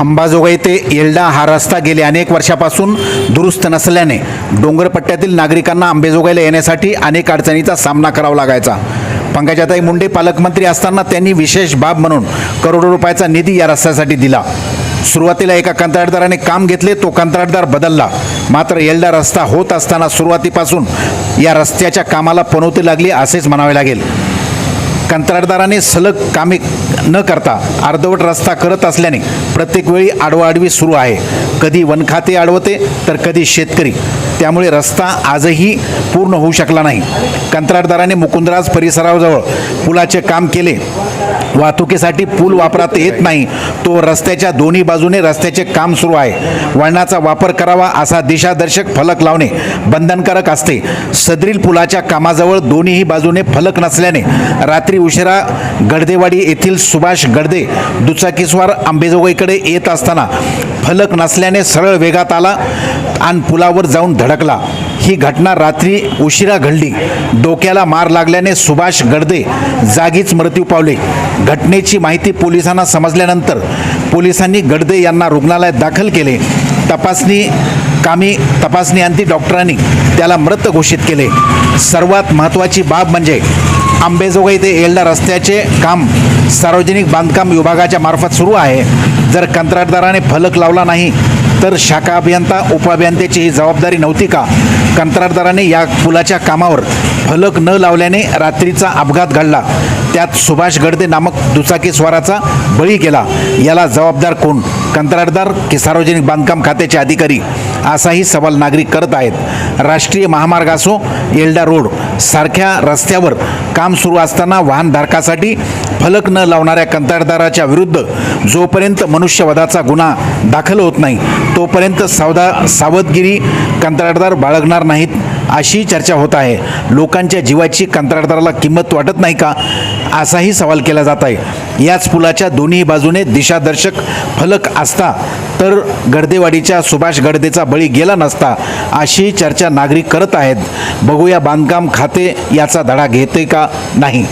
अंबाजोगाई ते येल्डा हा रस्ता गेले अनेक वर्षापासून दुरुस्त नसल्याने डोंगरपट्ट्यातील नागरिकांना अंबेजोगाईला येण्यासाठी अनेक अडचणीचा सामना करावा लागायचा. पंकजाताई मुंडे पालकमंत्री असताना त्यांनी विशेष बाब म्हणून करोडो रुपयाचा निधी या रस्त्यासाठी दिला. सुरुवातीला एका कंत्राटदाराने काम घेतले तो कंत्राटदार बदलला. मात्र येल्डा रस्ता होत असताना सुरुवातीपासून या रस्त्याच्या कामाला पनवती लागली असेच म्हणावे लागेल. कंत्राटदाराने सलग कामे न करता अर्धवट रस्ता करत असल्याने प्रत्येक वेळी आडवाआडवी सुरू आहे. कधी वनखाते आडवते तर कधी शेतकरी. त्यामुळे रस्ता आजही पूर्ण होऊ शकला नाही. कंत्राटदाराने मुकुंदराज परिसराजवळ पुलाचे काम केले. वाहतुकीसाठी पूल वापरात येत नाही. तो रस्त्याच्या दोन्ही बाजूने रस्त्याचे काम सुरू आहे. वळणाचा वापर करावा असा दिशादर्शक फलक लावणे बंधनकारक असते. सदरील पुलाच्या कामाजवळ दोन्हीही बाजूने फलक नसल्याने रात्री उशिरा गडदेवाडी येथील सुभाष गडदे दुचाकीस्वार आंबेजोगाईकडे येत असताना फलक नसल्याने सरळ वेगात आला आणि पुलावर जाऊन धडकला. ही घटना रात्री उशिरा घडली. डोक्याला मार लागल्याने सुभाष गडदे जागीच मृत्यू पावले. घटनेची माहिती पोलिसांना समजल्यानंतर पोलिसांनी गडदे यांना रुग्णालयात दाखल केले. तपासणी कामी तपासणी अंती डॉक्टरांनी त्याला मृत घोषित केले. सर्वात महत्त्वाची बाब म्हणजे आंबेजोगाई ते येल्डा रस्त्याचे काम सार्वजनिक बांधकाम विभागाच्या मार्फत सुरू आहे. जर कंत्राटदाराने फलक लावला नाही तर शाखा अभियंता उपअभियंत्याची ही जबाबदारी नव्हती का? कंत्राटदाराने या पुलाच्या कामावर फलक न लावल्याने रात्रीचा अपघात घडला. त्यात सुभाष गडदे नामक दुचाकी स्वाराचा बळी गेला. याला जबाबदार कोण? कंत्राटदार की सार्वजनिक बांधकाम खात्याचे अधिकारी? असाही सवाल नागरिक करत आहेत. राष्ट्रीय महामार्ग असो येल्डा रोड सारख्या रस्त्यावर काम सुरू असताना वाहनधारकासाठी फलक न लावणाऱ्या कंत्राटदाराच्या विरुद्ध जोपर्यंत मनुष्यवधाचा गुन्हा दाखल होत नाही तोपर्यंत सावधा सावधगिरी कंत्राटदार बाळगणार नाहीत. अशी चर्चा होत आहे. लोकांच्या जीवाची कंत्राटदाराला किंमत वाटत नाही का? असाही सवाल केला जात आहे. याच पुलाच्या दोन्ही बाजूने दिशादर्शक फलक असता तर गडदेवाडीच्या सुभाष गडदेचा बळी गेला नसता अशी चर्चा नागरिक करत आहेत. बघूया बांधकाम खाते याचा धडा घेते का नाही?